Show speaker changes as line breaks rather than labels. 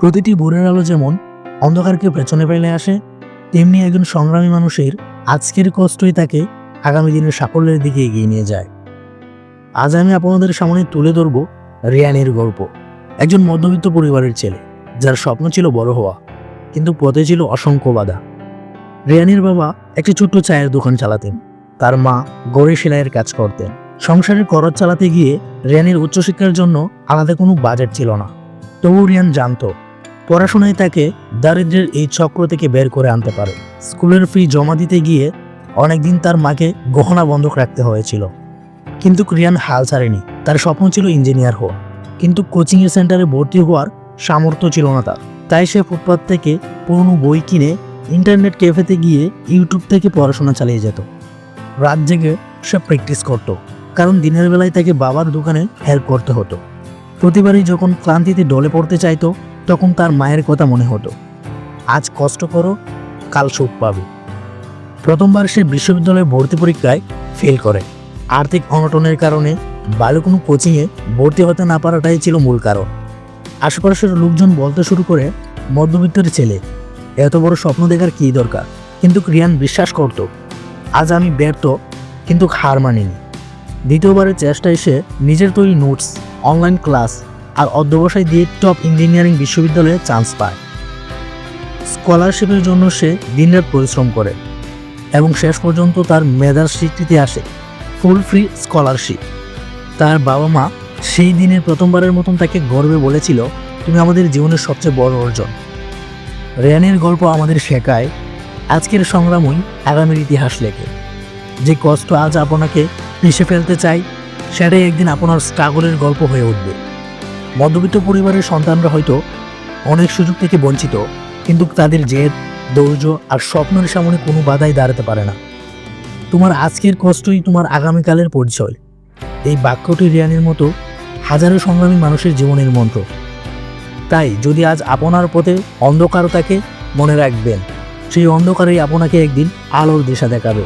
প্রতিটি ভোরের আলো যেমন অন্ধকারকে পেছনে ফেলে আসে, তেমনি একজন সংগ্রামী মানুষের আজকের কষ্টই তাকে আগামী দিনের সাফল্যের দিকে এগিয়ে নিয়ে যায়। আজ আমি আপনাদের সামনে তুলে ধরব রিয়ানের গল্প। একজন মধ্যবিত্ত পরিবারের ছেলে, যার স্বপ্ন ছিল বড় হওয়া, কিন্তু পথে ছিল অসংখ্য বাধা। রিয়ানের বাবা একটি ছোট্ট চায়ের দোকান চালাতেন। তার মা গড়ে সেলাইয়ের কাজ করতেন। সংসারের খরচ চালাতে গিয়ে রিয়ানের উচ্চশিক্ষার জন্য আলাদা কোনো বাজেট ছিল না। তবু রিয়ান জানতো পড়াশোনায় তাকে দারিদ্র্যের এই চক্র থেকে বের করে আনতে পারে। স্কুলের ফি জমা দিতে গিয়ে অনেকদিন তার মাকে গহনা বন্ধক রাখতে হয়েছিল। কিন্তু ক্রিয়ান হাল ছাড়েনি। তার স্বপ্ন ছিল ইঞ্জিনিয়ার হওয়া। কিন্তু কোচিং সেন্টারে ভর্তি হওয়ার সামর্থ্য ছিল না তার। তাই সে ফুটপাথ থেকে পুরনো বই কিনে ইন্টারনেট ক্যাফেতে গিয়ে ইউটিউব থেকে পড়াশোনা চালিয়ে যেত। রাত জেগে সে প্র্যাকটিস করত, কারণ দিনের বেলায় তাকে বাবার দোকানে হেল্প করতে হতো। প্রতিবারই যখন ক্লান্তিতে ডলে পড়তে চাইতো তখন তার মায়ের কথা মনে হতো। আজ কষ্ট করো, কাল সুখ পাবে। প্রথমবার সে বিশ্ববিদ্যালয়ে ভর্তি পরীক্ষায় ফেল করে। আর্থিক অনটনের কারণে ভালো কোনো কোচিংয়ে ভর্তি হতে না পারাটাই ছিল মূল কারণ। আশেপাশের লোকজন বলতে শুরু করে মধ্যবিত্তের ছেলে, এত বড় স্বপ্ন দেখার কী দরকার? কিন্তু রিয়ান বিশ্বাস করত, আজ আমি ব্যর্থ, কিন্তু হার মানিনি। দ্বিতীয়বারের চেষ্টায় সে নিজের তৈরি নোটস অনলাইন ক্লাস আর অধ্যবসায় দিয়ে টপ ইঞ্জিনিয়ারিং বিশ্ববিদ্যালয়ে চান্স পায়। স্কলারশিপের জন্য সে দিনরাত পরিশ্রম করে এবং শেষ পর্যন্ত তার মেধার স্বীকৃতি আসে ফুল ফ্রি স্কলারশিপ তার বাবা মা সেই দিনে প্রথমবারের মতন তাকে গর্বে বলেছিল, তুমি আমাদের জীবনের সবচেয়ে বড় অর্জন। রেয়ানের গল্প আমাদের শেখায়, আজকের সংগ্রামই আগামীর ইতিহাস লেখে। যে কষ্ট আজ আপনাকে পিষে ফেলতে চাই, সেটাই একদিন আপনার স্ট্রাগলের গল্প হয়ে উঠবে। মধ্যবিত্ত পরিবারের সন্তানরা হয়তো অনেক সুযোগ থেকে বঞ্চিত, কিন্তু তাদের জেদ, ধৈর্য আর স্বপ্নের সামনে কোনো বাধাই দাঁড়াতে পারে না। তোমার আজকের কষ্টই তোমার আগামীকালের পরিচয়। এই বাক্যটি রিয়ানের মতো হাজারো সংগ্রামী মানুষের জীবনের মন্ত্র। তাই যদি আজ আপনার পথে অন্ধকার থাকে, মনে রাখবেন, সেই অন্ধকারেই আপনাকে একদিন আলোর দিশা দেখাবে।